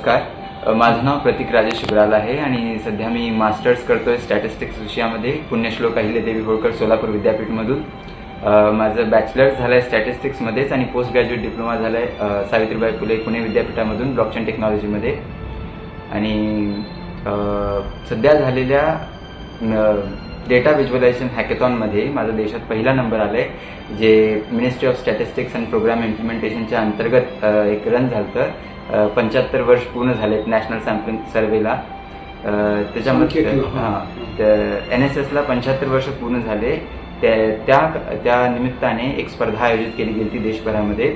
नमस्कार. माझं नाव प्रतीक राजेश शुभ्राल आहे आणि सध्या मी मास्टर्स करतोय स्टॅटिस्टिक्स विषयामध्ये पुण्यश्लोक अहिल्यादेवी होळकर सोलापूर विद्यापीठमधून. माझं बॅचलर्स झालं आहे स्टॅटिस्टिक्समध्येच आणि पोस्ट ग्रॅज्युएट डिप्लोमा झाला आहे सावित्रीबाई फुले पुणे विद्यापीठामधून ब्लॉकचेन टेक्नॉलॉजीमध्ये. आणि सध्या झालेल्या डेटा व्हिज्युअलायझेशन हॅकेथॉनमध्ये माझा देशात पहिला नंबर आला आहे जे ministry of statistics and programme इम्प्लिमेंटेशनच्या अंतर्गत एक रन झालं होतं पंच्याहत्तर वर्ष पूर्ण झालेत नॅशनल सॅम्पलिंग सर्वेला त्याच्यामध्ये हा. एन एस एसला पंच्याहत्तर वर्ष पूर्ण झाले. त्या त्या त्या निमित्ताने एक स्पर्धा आयोजित केली गेली होती देशभरामध्ये.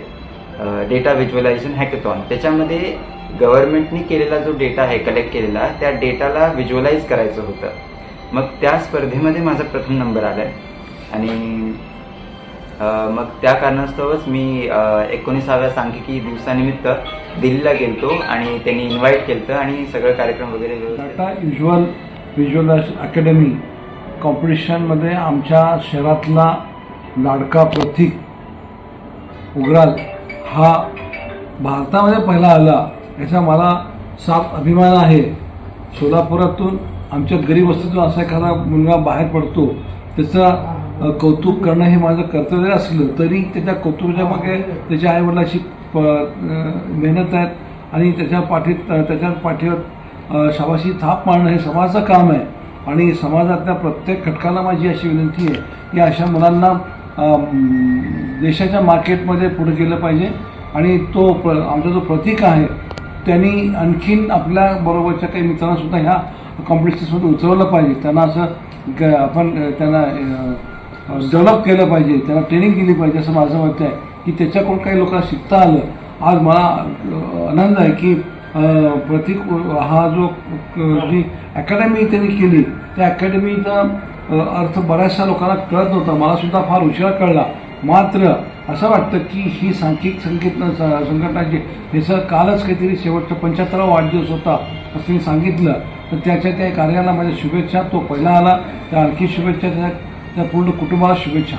डेटा व्हिज्युअलायझेशन हॅकेथॉन त्याच्यामध्ये गव्हर्नमेंटने केलेला जो डेटा आहे कलेक्ट केलेला त्या डेटाला व्हिज्युअलाइज करायचं होतं. मग त्या स्पर्धेमध्ये माझा प्रथम नंबर आला आहे आणि मग त्या कारणास्तवच मी एकोणीसाव्या सांख्यिकी दिवसानिमित्त दिल्लीला गेलतो आणि त्यांनी इन्व्हाइट केलं आणि सगळं कार्यक्रम वगैरे व्यवस्थित टाटा युज्युअल विज्युअल अकॅडमी कॉम्पिटिशनमध्ये आमच्या शहरातला लाडका प्रतीक उग्राल हा भारतामध्ये पहिला आला याचा मला साफ अभिमान आहे. सोलापुरातून आमच्या गरीब असतो असा एखादा मुलगा बाहेर पडतो त्याचं कौतुक करणं हे माझं कर्तव्य असलं तरी त्याच्या कौतुकाच्या मागे त्याच्या आईवडिलाची प मेहनत आहेत आणि त्याच्या पाठीत त्याच्या पाठीवर शाबाशी थाप मारणं हे समाजाचं काम आहे. आणि समाजातल्या प्रत्येक घटकाला माझी अशी विनंती आहे की अशा मुलांना देशाच्या मार्केटमध्ये पुढे गेलं पाहिजे. आणि तो प्र आमचा जो प्रतीक आहे त्यांनी आणखीन आपल्या बरोबरच्या काही मित्रांनासुद्धा ह्या कॉम्पिटिशनसुद्धा उतरवलं पाहिजे. त्यांना असं ग- आपण त्यांना डेव्हलप केलं पाहिजे. त्यांना ट्रेनिंग दिली पाहिजे असं माझं मत आहे. की त्याच्याकडून काही लोकांना शिकता आलं. आज मला आनंद आहे की प्रतीक हा जो जी अकॅडमी त्यांनी केली त्या अकॅडमीचा अर्थ बऱ्याचशा लोकांना कळत नव्हता. मलासुद्धा फार उशिरा कळला. मात्र असं वाटतं की ही सांख्यिक संकेत संघटनाची ह्याचं कालच काहीतरी शेवटचा पंच्याहत्तरावा वाढदिवस होता. असं मी सांगितलं तर त्याच्या त्या कार्याला माझ्या शुभेच्छा. तो पहिला आला. त्या आणखी शुभेच्छा त्या त्या पूर्ण कुटुंबाला शुभेच्छा.